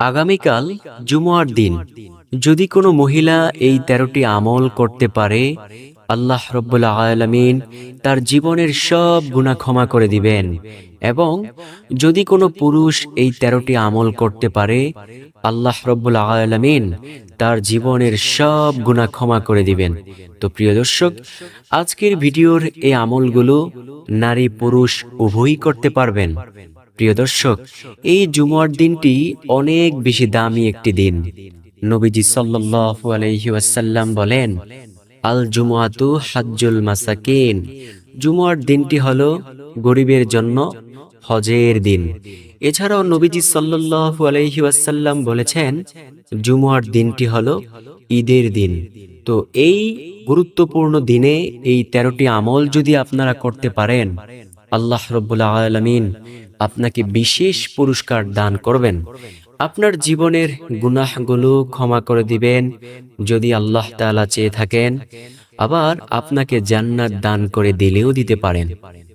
আগামীকাল জুমুয়ার দিন। যদি কোনো মহিলা এই তেরোটি আমল করতে পারে, আল্লাহ রব্বুল আলমিন তার জীবনের সব গুণা ক্ষমা করে দিবেন। এবং যদি কোনো পুরুষ এই তেরোটি আমল করতে পারে, আল্লাহ রব্বুল আলমিন তার জীবনের সব গুণা ক্ষমা করে দিবেন। তো প্রিয় দর্শক, আজকের ভিডিওর এই আমলগুলো নারী পুরুষ উভয়ই করতে পারবেন। প্রিয় দর্শক, এই জুমার দিনটি অনেক বেশি দামি একটি দিন। নবীজি ওয়াসাল্লাম বলেন, আল জুমআতু হাজ্জুল মাসাকিন। জুমার দিনটি হলো গরিবের জন্য হজের দিন। এছাড়াও নবীজি আলাইহি ওয়াসাল্লাম বলেছেন, জুমার দিনটি হলো ঈদের দিন। তো এই গুরুত্বপূর্ণ দিনে এই তেরোটি আমল যদি আপনারা করতে পারেন, আল্লাহ রব্বুল আলমিন আপনাকে বিশেষ পুরস্কার দান করবেন। আপনার জীবনের গুনাহগুলো ক্ষমা করে দিবেন। যদি আল্লাহ তাআলা চেয়ে থাকেন, আবার আপনাকে জান্নাত দান করে দিলেও দিতে পারেন।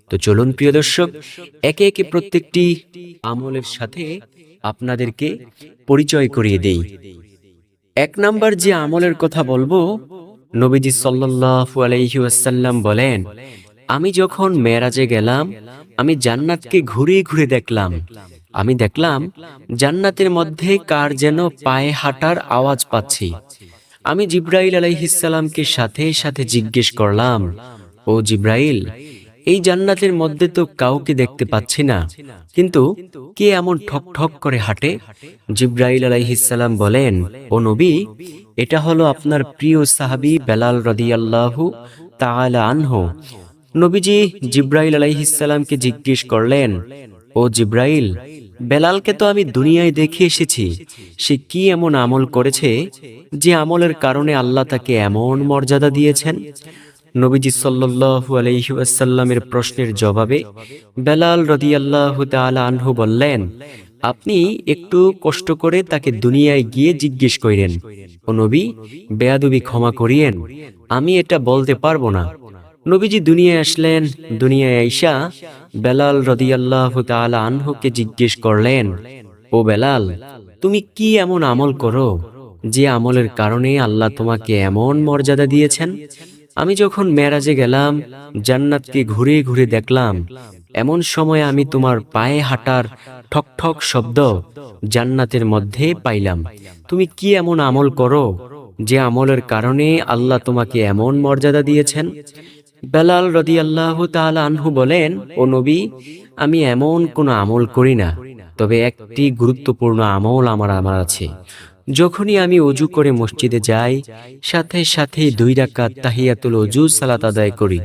তো চলুন প্রিয় দর্শক, একে একে প্রত্যেকটি আমলের সাথে আপনাদেরকে পরিচয় করিয়ে দেই। এক নাম্বার যে আমলের কথা বলব, নবীজি সাল্লাল্লাহু আলাইহি ওয়াসাল্লাম বলেন, আমি যখন মেরাজে গেলাম আমি জান্নাতকে ঘুরে ঘুরে দেখলাম। আমি দেখলাম জান্নাতের মধ্যে কার যেন পায়ে হাঁটার আওয়াজ পাচ্ছি। আমি জিব্রাইল আলাইহিসাল্লামকে সাথে সাথে জিজ্ঞেস করলাম, ও জিব্রাইল, এই জান্নাতের মধ্যে তো কাউকে দেখতে পাচ্ছি না, কিন্তু কে এমন ঠক ঠক করে হাঁটে? জিব্রাইল আলাইহিসাল্লাম বলেন, ও নবী, এটা হলো আপনার প্রিয় সাহাবি বেলাল রদিয়াল্লাহু তাআলা আনহু। নবীজি জিব্রাইল আলাইহিসাল্লামকে জিজ্ঞেস করলেন, ও জিব্রাইল, বেলালকে তো আমি দুনিয়ায় দেখে এসেছি। সে কি এমন আমল করেছে যে আমলের কারণে আল্লাহ তাকে এমন মর্যাদা দিয়েছেন? নবীজি সাল্লাল্লাহু আলাইহি ওয়াসাল্লামের প্রশ্নের জবাবে বেলাল রাদিয়াল্লাহু তাআলা আনহু বললেন, আপনি একটু কষ্ট করে তাকে দুনিয়ায় গিয়ে জিজ্ঞেস করেন। ও নবী, বেয়াদবি ক্ষমা করিয়েন। আমি এটা বলতে পারব না। নবীজি দুনিয়ায় আসলেন, দুনিয়ায় আইসা বেলাল রদিয়াল্লাহু তাআলা আনহুকে জিজ্ঞেস করলেন, ও বেলাল, তুমি কি এমন আমল করো যে আমলের কারণে আল্লাহ তোমাকে এমন মর্যাদা দিয়েছেন? আমি যখন মেরাজে গেলাম, জান্নাতকে ঘুরে ঘুরে দেখলাম, এমন সময় আমি তোমার পায়ে হাঁটার ঠক ঠক শব্দ জান্নাতের মধ্যে পাইলাম। তুমি কি এমন আমল করো যে আমলের কারণে আল্লাহ তোমাকে এমন মর্যাদা দিয়েছেন? বেলাল রদি আল্লাহ আনহু বলেন, ও নবী, আমি এমন কোনো আমল করি না, তবে একটি গুরুত্বপূর্ণ আমল আমার আমার আছে। যখনই আমি অজু করে মসজিদে যাই, সাথে সাথে দুই রাকাত তাহিয়াতুল অজু সালাত আদায় করি।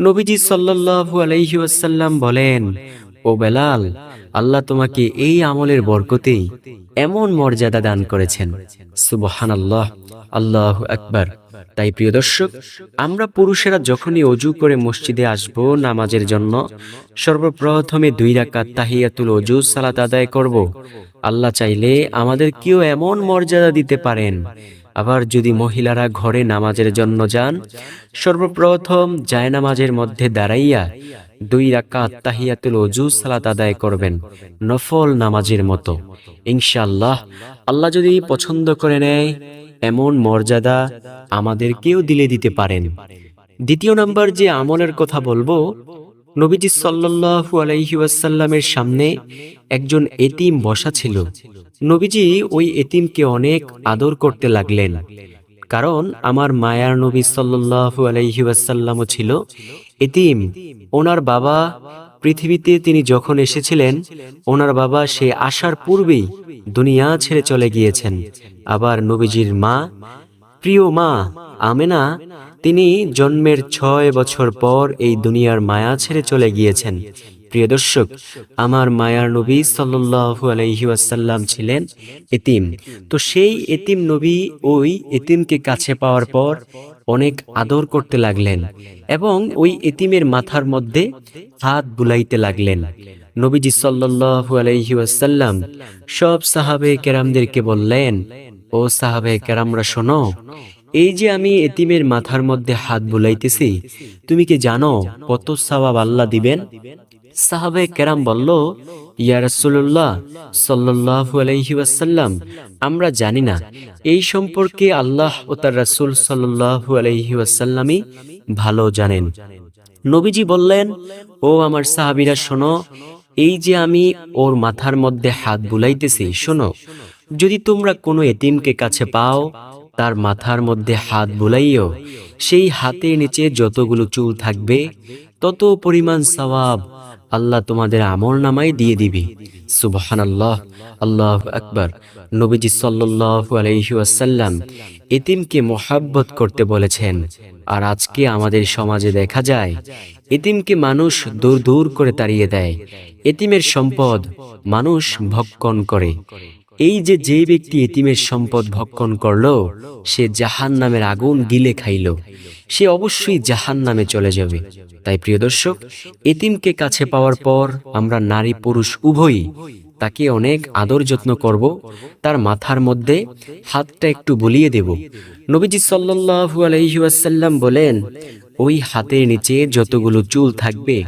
নবীজি সাল্লাল্লাহু আলাইহি ওয়াসাল্লাম বলেন, ও বেলাল, আল্লাহ তোমাকে এই আমলের বরকতেই এমন মর্যাদা দান করেছেন। সুবহানাল্লাহ, আল্লাহ আকবার। তাই প্রিয় দর্শক, আমরা পুরুষেরা যখনই অজু করে মসজিদে আসব নামাজের জন্য, সর্বপ্রথমে দুই রাকাত তাহিয়াতুল অজু সালাত আদায় করব। আল্লাহ চাইলে আমাদের কেউ এমন মর্যাদা দিতে পারেন। আবার যদি মহিলারা ঘরে নামাজের জন্য যান, সর্বপ্রথম জায়নামাজের মধ্যে দাঁড়াইয়া দুই রাকাত তাহিয়াতুল অজু সালাত আদায় করবেন, নফল নামাজের মতো। ইনশাআল্লাহ, আল্লাহ যদি পছন্দ করে নেয় এমন মর্যাদা আমাদেরকেও দিলে দিতে পারেন। দ্বিতীয় নম্বর যে আমলের কথা বলব, নবীজি সাল্লাল্লাহু আলাইহি ওয়াসাল্লামের সামনে একজন এতিম বসা ছিল। নবীজি ওই এতিমকে অনেক আদর করতে লাগলেন। কারণ আমার মায়ার নবী সাল্লাল্লাহু আলাইহি ওয়াসাল্লামও ছিল এতিম। ওনার বাবা পৃথিবীতে তিনি যখন এসেছিলেন, ওনার বাবা সে আসার পূর্বেই দুনিয়া ছেড়ে চলে গিয়েছেন। আবার নবীজির মা, প্রিয় মা আমেনা, তিনি জন্মের ছয় বছর পর এই দুনিয়ার মায়া ছেড়ে চলে গিয়েছেন। প্রিয় দর্শক, আমার মায়ার নবী সাল্লু আলাইহি ওয়াসাল্লাম ছিলেন এতিম। তো সেই এতিম নবী ওই এতিমকে কাছে পাওয়ার পর অনেক আদর করতে লাগলেন এবং ওই এতিমের মাথার মধ্যে হাত বুলাইতে লাগলেন। নবীজি সাল্লাল্লাহু আলাইহি ওয়াসাল্লাম সব সাহাবে কেরামদেরকে বললেন, ও সাহাবে কেরামরা শোনো, এই যে আমি এতিমের মাথার মধ্যে হাত বুলাইতেছি, তুমি কি জানো কত সওয়াব আল্লাহ দিবেন? সাহাবে কেরাম বলল, ইয়া রাসূলুল্লাহ সাল্লাল্লাহু আলাইহি আমরা জানি না, এই সম্পর্কে আল্লাহ ও তার রাসূল সাল্লাল্লাহু আলাইহি ওয়াসাল্লামই ভালো জানেন। নবীজি বললেন, ও আমার সাহাবীরা, শোনো, এই যে আমি ওর মাথার মধ্যে হাত বুলাইতেছি, শোনো, যদি তোমরা কোনো এতিমকে কাছে পাও, তার মাথার মধ্যে হাত বুলাইও, সেই হাতের নিচে যতগুলো চুল থাকবে, তত পরিমাণ সওয়াব আল্লাহ তোমাদের আমল নামাই দিয়ে দিবে। সুবহান আল্লাহ আল্লাহ আকবর। নবীজি সাল্লাল্লাহু আলহিউসাল্লাম এতিমকে মোহাব্বত করতে বলেছেন, আর আজকে আমাদের সমাজে দেখা যায়, এতিমকে মানুষ দূর দূর করে তাড়িয়ে দেয়। এতিমের সম্পদ মানুষ ভক্ষণ করে। এই যে যে ব্যক্তি এতিমের সম্পদ ভক্ষণ করল, সে জাহান নামের আগুন গিলে খাইল। সে অবশ্যই জাহান নামে চলে যাবে। তাই প্রিয় দর্শক, এতিমকে কাছে পাওয়ার পর আমরা নারী পুরুষ উভয়ই তাকে অনেক আদর যত্ন করব। তার মাথার মধ্যে হাতটা একটু বুলিয়ে দেব। নবীজি সাল্লাল্লাহু আলাইহি ওয়াসাল্লাম বলেন, ওই হাতের নিচে যতগুলো চুল থাকবে,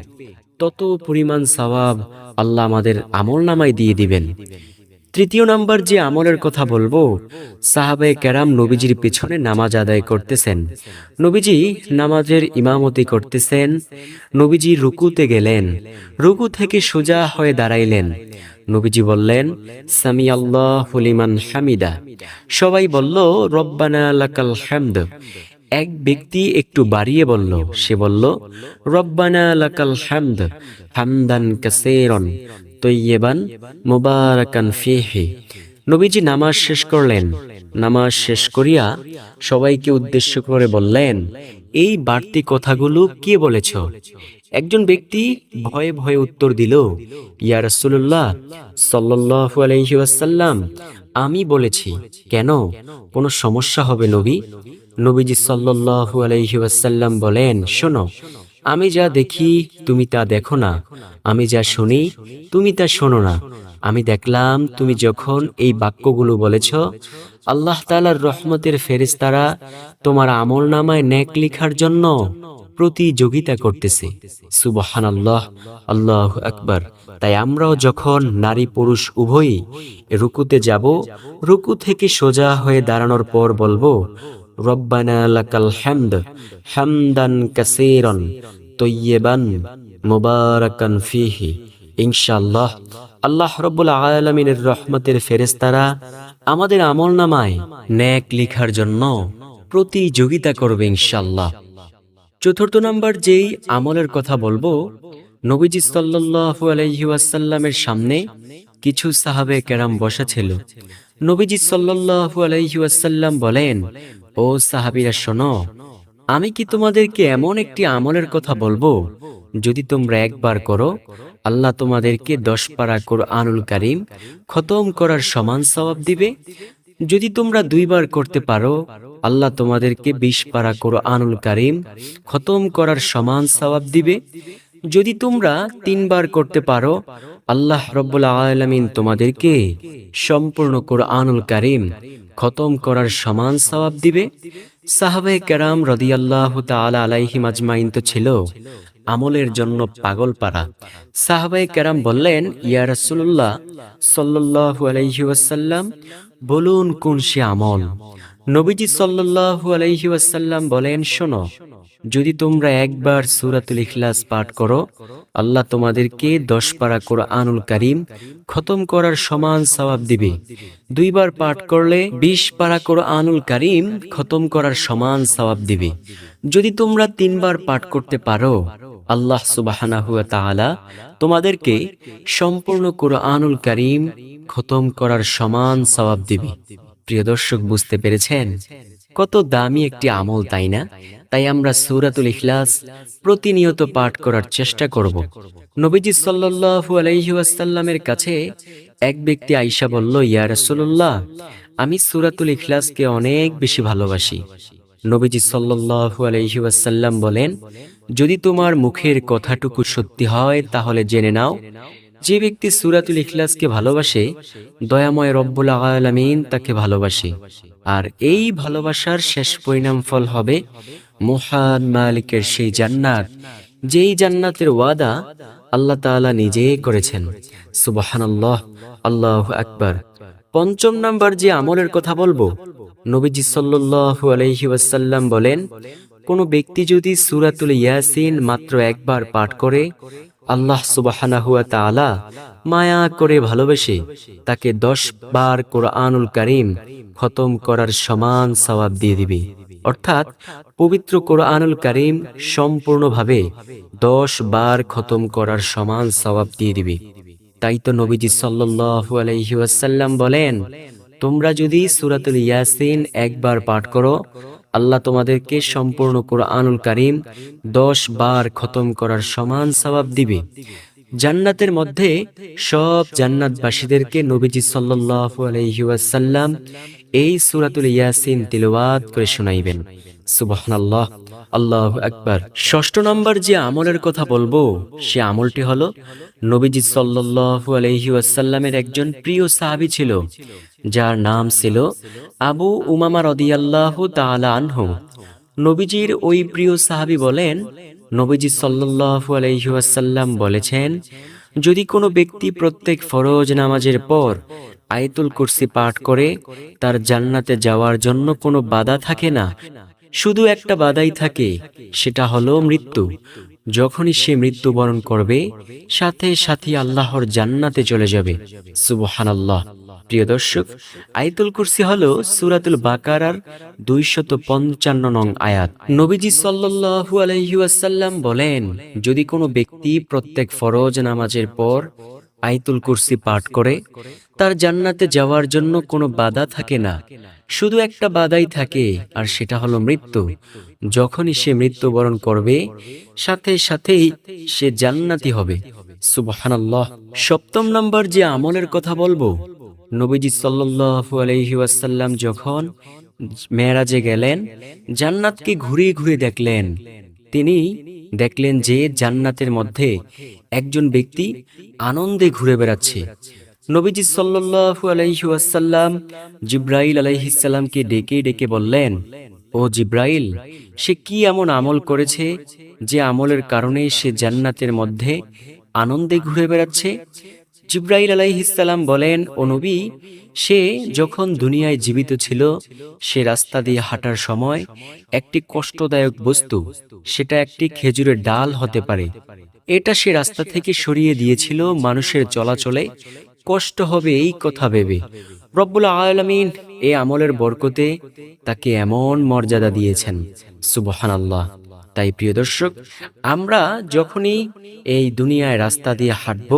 তত পরিমাণ সওয়াব আল্লাহ আমাদের আমল নামায় দিয়ে দিবেন। তৃতীয় নাম্বার যে আমলের কথা বলব সাহাবে ক্যারাম নবীজির পিছনে নামাজ আদায় করতেছেন। নবীজি নামাজের ইমামতি করতেছেন। নবীজি রুকুতে গেলেন। রুকু থেকে সোজা হয়ে দাঁড়াইলেন। নবীজি বললেন সামি আল্লাহ হুলিমান হামিদা। সবাই বলল, রব্বানা লাকাল হামদ। এক ব্যক্তি একটু বাড়িয়ে বলল, সে বলল, রব্বানা লাকাল হামদ, হামদান কাসীরন। তৈয়েবান মুবারাকান ফিহি। নবীজি নামাজ শেষ করলেন। নামাজ শেষ করিয়া সবাইকে উদ্দেশ্য করে বললেন, এই বাড়তি কথাগুলো কে বলেছ? একজন ব্যক্তি ভয়ে ভয়ে উত্তর দিল, ইয়া রাসূলুল্লাহ সাল্লাল্লাহু আলাইহি আমি বলেছি, কেন? কোনো সমস্যা হবে নবী? নবীজি সাল্লাল্লাহু আলাইহি ওয়াসাল্লাম বলেন, শোনো আমি যা দেখি, তুমি তা দেখো না। আমি যা শুনি, তুমি তা শোনো না। আমি দেখলাম, তুমি যখন এই বাক্যগুলো বলেছ, আল্লাহ তালার রহমতের ফেরেশতারা তোমার আমল নামায় ন্যাক লিখার জন্য প্রতিযোগিতা করতেছে। সুবহান আল্লাহ আল্লাহ আকবার। তাই আমরাও যখন নারী পুরুষ উভয়ই রুকুতে যাব, রুকু থেকে সোজা হয়ে দাঁড়ানোর পর বলব রব্বানা লাকাল হামদ, হামদান কাসীরান জন্য প্রতিযোগিতা করবে ইনশাআল্লাহ। চতুর্থ নাম্বার যেই আমলের কথা বলব, নবীজি ওয়াসাল্লামের সামনে কিছু সাহাবে কেরাম বসা ছিল নবীজি সাল্লাল্লাহু আলাইহি ওয়াসাল্লাম বলেন ও সাহাবিরা, শোনো, আমি কি তোমাদেরকে এমন একটি আমলের কথা বলব? যদি তোমরা একবার করো, আল্লাহ তোমাদেরকে দশ পারা কোরআনুল কারিম খতম করার সমান সওয়াব দিবে। যদি তোমরা দুইবার করতে পারো, আল্লাহ তোমাদেরকে বিশ পারা কোরআনুল কারিম খতম করার সমান সওয়াব দিবে। যদি তোমরা তিনবার করতে পারো, আল্লাহ রব্বুল আলামিন তোমাদেরকে সম্পূর্ণ কোরআনুল কারিম খতম করার সমান সওয়াব দিবে? সাহাবে কেরাম রদিয়াল্লাহ তালা আলাইহি মাজমাইন তো ছিল, আমলের জন্য পাগল পারা সাহাবাই কেরাম বললেন, ইয়া রসুল্লাহ সাল্লাল্লাহু আলাইহি ওয়াসাল্লাম, বলুন কোন সে আমল? নবীজি সাল্লাল্লাহু আলাইহি ওয়াসাল্লাম বলেন, শোনো যদি তোমরা একবার সূরাতুল ইখলাস পাঠ করো, আল্লাহ তোমাদেরকে দশ পারা কোরআনুল কারীম খতম করার সমান সওয়াব দিবে। দুইবার পাঠ করলে বিশ পারা কোরআনুল কারীম খতম করার সমান সওয়াব দিবে। যদি তোমরা তিনবার পাঠ করতে পারো, আল্লাহ তাআলা তোমাদেরকে সম্পূর্ণ কোরআনুল কারীম খতম করার সমান সওয়াব দিবে। প্রিয় দর্শক, বুঝতে পেরেছেন? কত দামি একটি আমল, তাই না? তাই আমরা সূরাতুল ইখলাস প্রতিনিয়ত পাঠ করার চেষ্টা করব। নবীজি সাল্লাল্লাহু আলাইহি কাছে এক ব্যক্তি আয়েশা বলল, ইয়া রাসূলুল্লাহ, আমি সুরাতুল ইখলাসকে অনেক বেশি ভালোবাসি। নবীজি সাল্লাল্লাহু আলাইহি বলেন, যদি তোমার মুখের কথাটুকু সত্যি হয়, তাহলে জেনে নাও যে ব্যক্তি সুরাতুল ইখলাসকে ভালোবাসে, দয়াময় রব্বুল আলামিন তাকে ভালোবাসে। আর এই ভালোবাসার শেষ পরিণাম ফল হবে মহান মালিকের সেই জান্নাত, যেই জান্নাতের ওয়াদা আল্লাহ তাআলা নিজেই করেছেন। সুবহানাল্লাহ, আল্লাহ আকবার। পঞ্চম নাম্বার যে আমলের কথা বলব, নবীজি সাল্লাল্লাহু আলাইহি ওয়াসাল্লাম বলেন, কোন ব্যক্তি যদি সুরাতুল ইয়াসিন মাত্র একবার পাঠ করে আল্লাহ সুবহানাহু ওয়া তাআলা মায়া করে ভালোবেসে তাকে দশ বার কোরআনুল করিম খতম করার সমান সওয়াব দিয়ে দিবে। অর্থাৎ পবিত্র কোরআনুল করিম সম্পূর্ণভাবে দশ বার খতম করার সমান সওয়াব দিয়ে দিবে। তাই তো নবীজি সাল্লাল্লাহু আলাইহি ওয়াসাল্লাম বলেন, তোমরা যদি সুরাতুল ইয়াসিন একবার পাঠ করো আল্লাহ তোমাদেরকে সম্পূর্ণ কোরআনুল কারিম দশ বার খতম করার সমান সবাব দিবে। জান্নাতের মধ্যে সব জান্নাতবাসীদেরকে নবীজি সাল্লাহ আলহিউসাল্লাম এই সুরাতুল ইয়াসিন তিলওয়াত করে শোনাইবেন। আল্লাহ আকবার। ষষ্ঠ নম্বর যে আমলের কথা বলব, সে আমলটি হলো, নবীজি আলাইহি ওয়াসাল্লামের একজন প্রিয় সাহাবী ছিল, যার নাম ছিল আবু উমামা রাদিয়াল্লাহু তাআলা আনহু। নবীজির ওই প্রিয় সাহাবী বলেন, নবীজি সাল্লাল্লাহু আলাইহি ওয়াসাল্লাম বলেছেন, যদি কোনো ব্যক্তি প্রত্যেক ফরজ নামাজের পর আয়াতুল কুরসি পাঠ করে, তার জান্নাতে যাওয়ার জন্য কোনো বাধা থাকে না শুধু একটা বাধাই থাকে, সেটা হলো মৃত্যু। যখনই সে মৃত্যুবরণ করবে, সাথে সাথে আল্লাহর জান্নাতে চলে যাবে। সুবহানাল্লাহ। প্রিয় দর্শক, আয়াতুল কুরসি হলো সূরাতুল বাকারার দুইশত পঞ্চান্ন নং আয়াত। নবীজি সাল্লাল্লাহু আলাইহি ওয়াসাল্লাম বলেন, যদি কোনো ব্যক্তি প্রত্যেক ফরজ নামাজের পর আয়াতুল কুরসি পাঠ করে, তার জান্নাতে যাওয়ার জন্য কোনো বাধা থাকে না। শুধু একটা বাধাই থাকে, আর সেটা হলো মৃত্যু। যখনই সে মৃত্যুবরণ করবে, সাথে সাথেই সে জান্নাতি হবে। সুবহানাল্লাহ। সপ্তম নম্বর যে আমলের কথা বলব, নবীজি সাল্লাল্লাহু আলাইহি ওয়াসাল্লাম যখন মেরাজে গেলেন, জান্নাতকে ঘুরিয়ে ঘুরিয়ে দেখলেন, তিনি দেখলেন যে জান্নাতের মধ্যে একজন ব্যক্তি আনন্দে ঘুরে বেড়াচ্ছে। নবীজি সাল্লু আলাইহাসাল্লাম জিব্রাইল আলাইহিসাল্লামকে ডেকে ডেকে বললেন, ও জিব্রাইল, সে কি এমন আমল করেছে যে আমলের কারণে সে জান্নাতের মধ্যে আনন্দে ঘুরে বেড়াচ্ছে? জিব্রাইল আলাইহিসসালাম বলেন নবী, সে যখন দুনিয়ায় জীবিত ছিল, সে রাস্তা দিয়ে হাঁটার সময় একটি কষ্টদায়ক বস্তু, সেটা একটি খেজুরের ডাল হতে পারে। এটা সে রাস্তা থেকে সরিয়ে দিয়েছিল, মানুষের চলাচলে কষ্ট হবে এই কথা ভেবে। রব্বুল আলমিন এ আমলের বরকতে তাকে এমন মর্যাদা দিয়েছেন। সুবহানাল্লাহ। তাই প্রিয় দর্শক, আমরা যখনই এই দুনিয়ায় রাস্তা দিয়ে হাঁটব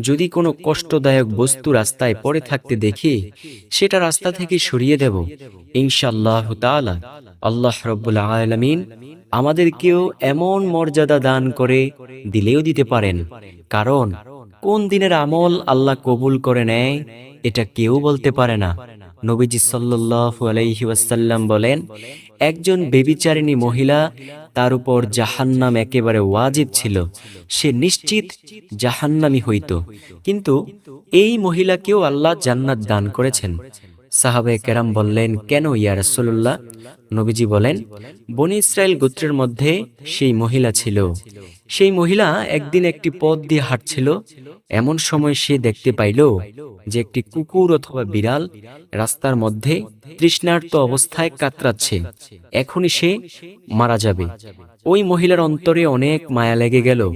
যদি কোনো কষ্টদায়ক বস্তু রাস্তায় পড়ে থাকতে দেখি, সেটা রাস্তা থেকে সরিয়ে দেব। ইনশাল্লাহ তালা আল্লাহ রব্বুল আলমিন আমাদেরকেও এমন মর্যাদা দান করে দিলেও দিতে পারেন। কারণ, কোন দিনের আমল আল্লাহ কবুল করে নেয়, এটা কেউ বলতে পারে না। নবীজি সাল্লাল্লাহু আলাইহি ওয়াসাল্লাম বলেন, একজন বেবিচারিণী মহিলা তার উপর জাহান্নাম একেবারে ওয়াজিব ছিল, সে নিশ্চিত জাহান্নামি হইত। কিন্তু এই মহিলাকেও আল্লাহ জান্নাত দান করেছেন। সাহাবে কেরাম বললেন, কেন ইয়া রাসূলুল্লাহ? নবীজি বলেন, বনি ইসরায়েল গোত্রের মধ্যে সেই মহিলা ছিল। সেই মহিলা একদিন একটি পথ দিয়ে হাঁটছিল। এমন সময় সে দেখতে পাইল যে একটি কুকুর অথবা বিড়াল রাস্তার মধ্যে তৃষ্ণার্ত অবস্থায় কাতরাচ্ছে। এখনই সে মারা যাবে। ওই মহিলার অন্তরে অনেক মায়া লেগে গেল।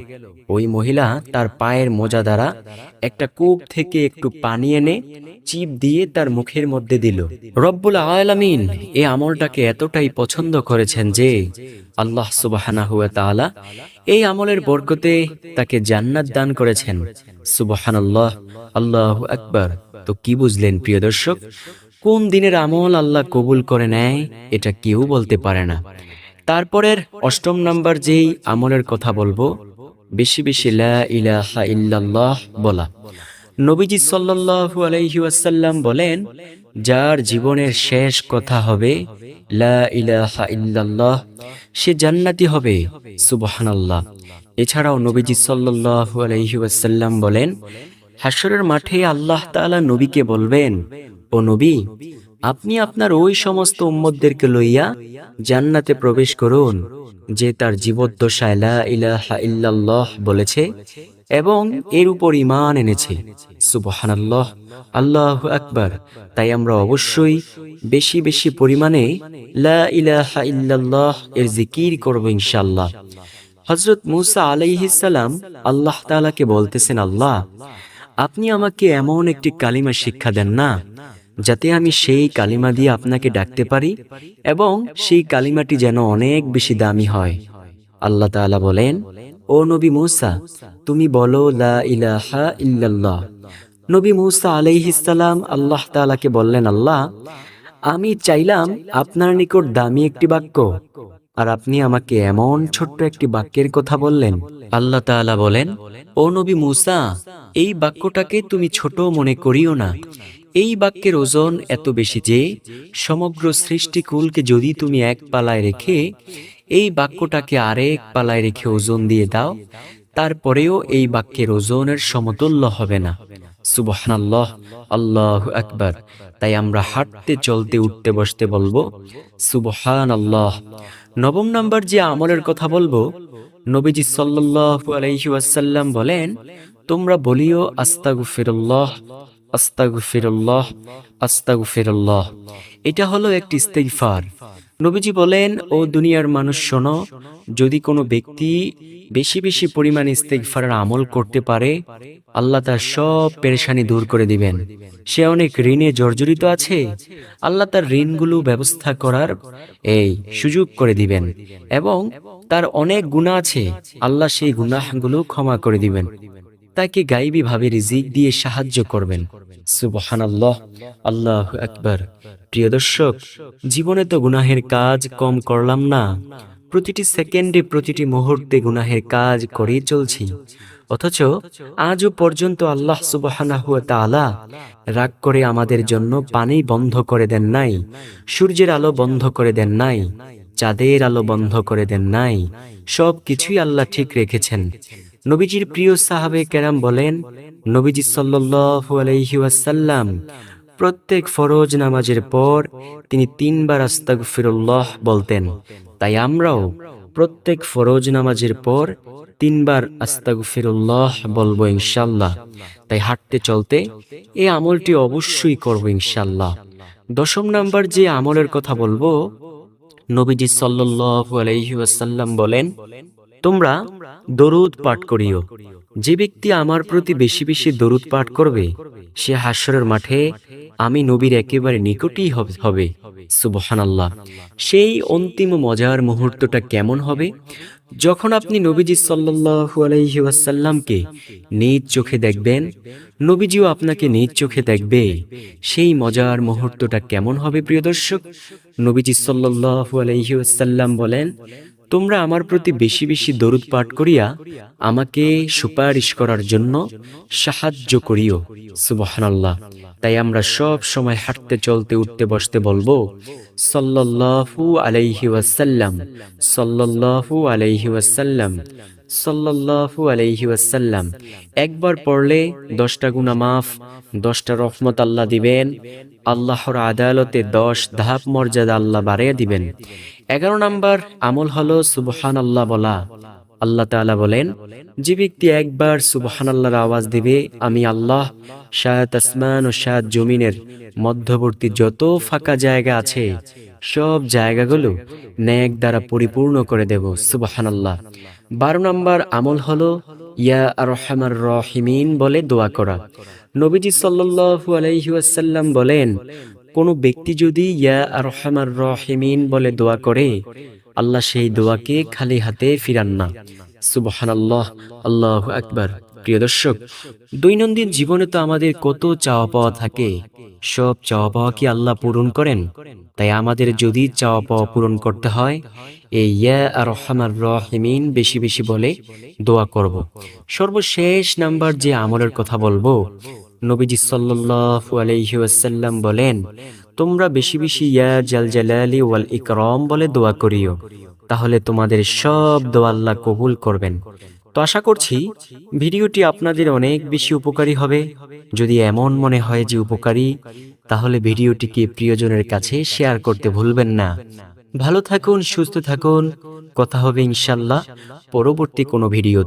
ওই মহিলা তার পায়ের মোজা দ্বারা একটা কূপ থেকে একটু পানি এনে চিপ দিয়ে তার মুখের মধ্যে দিল। রব্বুল আলামিন এই আমলটাকে এতটাই পছন্দ করেছেন যে আল্লাহ সুবাহানা তাআলা এই আমলের বরকতে তাকে জান্নাত দান করেছেন। সুবহানাল্লাহ আল্লাহ আল্লাহ আকবার। তো কি বুঝলেন প্রিয় দর্শক? কোন দিনের আমল আল্লাহ কবুল করে নেয়, এটা কেউ বলতে পারে না। তারপরের অষ্টম নাম্বার যেই আমলের কথা বলব, বেশি বেশি লা ইলাহা ইল্লাল্লাহ বলা। নবীজি সাল্লাল্লাহু আলাইহি বলেন, যার জীবনের শেষ কথা হবে লা ইলাহা ইল্লাল্লাহ, সে জান্নাতি হবে, সুবহানাল্লাহ। এছাড়াও নবীজি সাল্লাল্লাহু আলাইহি বলেন হাসরের মাঠে আল্লাহ তাআলা নবীকে বলবেন, ও নবী আপনি আপনার ওই সমস্ত উম্মতদেরকে লইয়া জান্নাতে প্রবেশ করুন, যে তার জীবদ্দশায় লা বলেছে এবং এর উপর ইমান এনেছে। সুবহানাল্লাহ, আল্লাহ আকবার। তাই আমরা অবশ্যই বেশি বেশি পরিমাণে লা এর জিকির করব ইনশাআল্লাহ। হজরত মুসা আলাইহিসাল্লাম আল্লাহ তাআলাকে বলতেছেন, আল্লাহ, আপনি আমাকে এমন একটি কালিমা শিক্ষা দেন না যাতে আমি সেই কালিমা দিয়ে আপনাকে ডাকতে পারি এবং সেই কালিমাটি যেন অনেক বেশি দামি হয়। আল্লাহ তাআলা বলেন, ও নবী মুসা, তুমি বলো, লা ইলাহা ইল্লাল্লাহ। নবী মুসা আলাইহিসসালাম আল্লাহ তাআলাকে বললেন, আল্লাহ, আমি চাইলাম আপনার নিকট দামি একটি বাক্য, আর আপনি আমাকে এমন ছোট্ট একটি বাক্যের কথা বললেন। আল্লাহ তাআলা বলেন, ও নবী মুসা, এই বাক্যটাকে তুমি ছোট মনে করিও না। এই বাক্যের ওজন এত বেশি যে সমগ্র সৃষ্টিকুলকে যদি তুমি এক পালায় রেখে এই বাক্যটাকে আরেক পালায় রেখে ওজন দিয়ে দাও, তারপরেও এই বাক্যের ওজনের সমতুল্য হবে না। সুবহানাল্লাহ, আল্লাহ আকবার। তাই আমরা হাঁটতে, চলতে, উঠতে, বসতে বলব সুবহান আল্লাহ নবম নাম্বার যে আমলের কথা বলব, নবীজি সাল্লাল্লাহু আলাইহি ওয়াসাল্লাম বলেন, তোমরা বলিও, আস্তাগফিরুল্লাহ আস্তাগফিরুল্লাহ আস্তাগফিরুল্লাহ। এটা হলো একটি ইস্তেগফার। নবীজি বলেন, ও দুনিয়ার মানুষ, শোনো, যদি কোনো ব্যক্তি বেশি বেশি পরিমাণ ইস্তেগফারের আমল করতে পারে, আল্লাহ তার সব পেরেশানি দূর করে দিবেন। সে অনেক ঋণে জর্জরিত আছে। আল্লাহ তার ঋণগুলো ব্যবস্থা করার এই সুযোগ করে দিবেন এবং তার অনেক গুণা আছে। আল্লাহ সেই গুনাহগুলো ক্ষমা করে দিবেন। তাকে গাইবী ভাবে রিজিক দিয়ে সাহায্য করবেন। সুবহান আল্লাহ আল্লাহ আকবার। প্রিয় দর্শক, জীবনে তো গুনাহের কাজ কম করলাম না। প্রতিটি সেকেন্ডে প্রতিটি মুহূর্তে গুনাহের কাজ করে চলছি। অথচ আজও পর্যন্ত আল্লাহ তাআলা রাগ করে আমাদের জন্য পানি বন্ধ করে দেন নাই, সূর্যের আলো বন্ধ করে দেন নাই, চাঁদের আলো বন্ধ করে দেন নাই সব কিছুই আল্লাহ ঠিক রেখেছেন। নবীজির প্রিয় সাহাবে কেরাম বলেন, নবীজি সাল্লাল্লাহু আলাইহি প্রত্যেক ফরজ নামাজের পর তিনি তিনবার আস্তাগফিরুল্লাহ বলতেন। তাই আমরাও প্রত্যেক ফরজ নামাজের পর তিনবার আস্তাগফিরুল্লাহ বলব ইনশাল্লাহ। তাই হাঁটতে চলতে এই আমলটি অবশ্যই করব ইনশাল্লাহ। দশম নাম্বার যে আমলের কথা বলব, নবীজি সাল্লাল্লাহু আলাইহি ওয়াসাল্লাম বলেন তোমরা দরুদ পাঠ করিও। যে ব্যক্তি আমার প্রতি বেশি বেশি দরুদ পাঠ করবে, সে হাসরের মাঠে আমি নবীর একেবারে নিকটই হবে সুবহানাল্লাহ। সেই অন্তিম মজার মুহূর্তটা কেমন হবে? যখন আপনি নবীজি সাল্লাল্লাহু আলাইহি নিজ চোখে দেখবেন, নবীজিও আপনাকে নিজ চোখে দেখবে। সেই মজার মুহূর্তটা কেমন হবে প্রিয় দর্শক? নবীজি সাল্লাল্লাহু আলাইহি বলেন তোমরা আমার প্রতি বেশি বেশি দরুদ পাঠ করিয়া আমাকে সুপারিশ করার জন্য সাহায্য করিও, সুবহানাল্লাহ। তাই আমরা সব সময় হাঁটতে চলতে, উঠতে, বসতে বলব, সাল্লাল্লাহু আলাইহি ওয়াসাল্লাম, সাল্লাল্লাহু আলাইহি ওয়াসাল্লাম, সাল্লাল্লাহু আলাইহি ওয়াসাল্লাম। একবার পড়লে দশটা গুনাহ মাফ, দশটা রহমত আল্লাহ দিবেন আল্লাহর আদালতে দশ ধাপ মর্যাদা আল্লাহ বাড়িয়ে দিবেন। এগারো নাম্বার আমল হলো সুবহান আল্লাহ বলা। আল্লাহ তাআলা বলেন, যে ব্যক্তি একবার সুবহান আল্লাহর আওয়াজ দিবে, আমি আল্লাহ শায়াত আসমান ও শায়াত জমিনের মধ্যবর্তী যত ফাঁকা জায়গা আছে, সব জায়গাগুলো ন্যাক দ্বারা পরিপূর্ণ করে দেব সুবহান আল্লাহ বারো নম্বর আমল হলো, ইয়া আরহামার রহিমিন বলে দোয়া করা। নবীজি সাল্লাল্লাহু আলাইহি বলেন, কোন ব্যক্তি যদি ইয়া আরহামার রহিমিন বলে দোয়া করে, আল্লাহ সেই দোয়াকে খালি হাতে ফিরান না। সুবহানাল্লাহ, আল্লাহু আকবার। প্রিয় দর্শক, দৈনন্দিন জীবনে তো আমাদের কত চাওয়া পাওয়া থাকে। সব চাওয়া পাওয়া কি আল্লাহ পূরণ করেন? তাই আমাদের যদি চাওয়া পাওয়া পূরণ করতে হয়, এই ইয়া আর রহমার রহিমিন বেশি বেশি বলে দোয়া করব। সর্বশেষ নাম্বার যে আমলের কথা বলব নবীজি ওয়াসাল্লাম বলেন, তোমরা বেশি বেশি ইয়া জাল জালালি ওয়াল ইকরাম বলে দোয়া করিও। তাহলে তোমাদের সব দোয়া আল্লাহ কবুল করবেন। তো আশা করছি ভিডিওটি আপনাদের অনেক বেশি উপকারী হবে। যদি এমন মনে হয় যে উপকারী, তাহলে ভিডিওটিকে প্রিয়জনের কাছে শেয়ার করতে ভুলবেন না। ভালো থাকুন, সুস্থ থাকুন। কথা হবে ইনশাল্লাহ পরবর্তী কোনো ভিডিও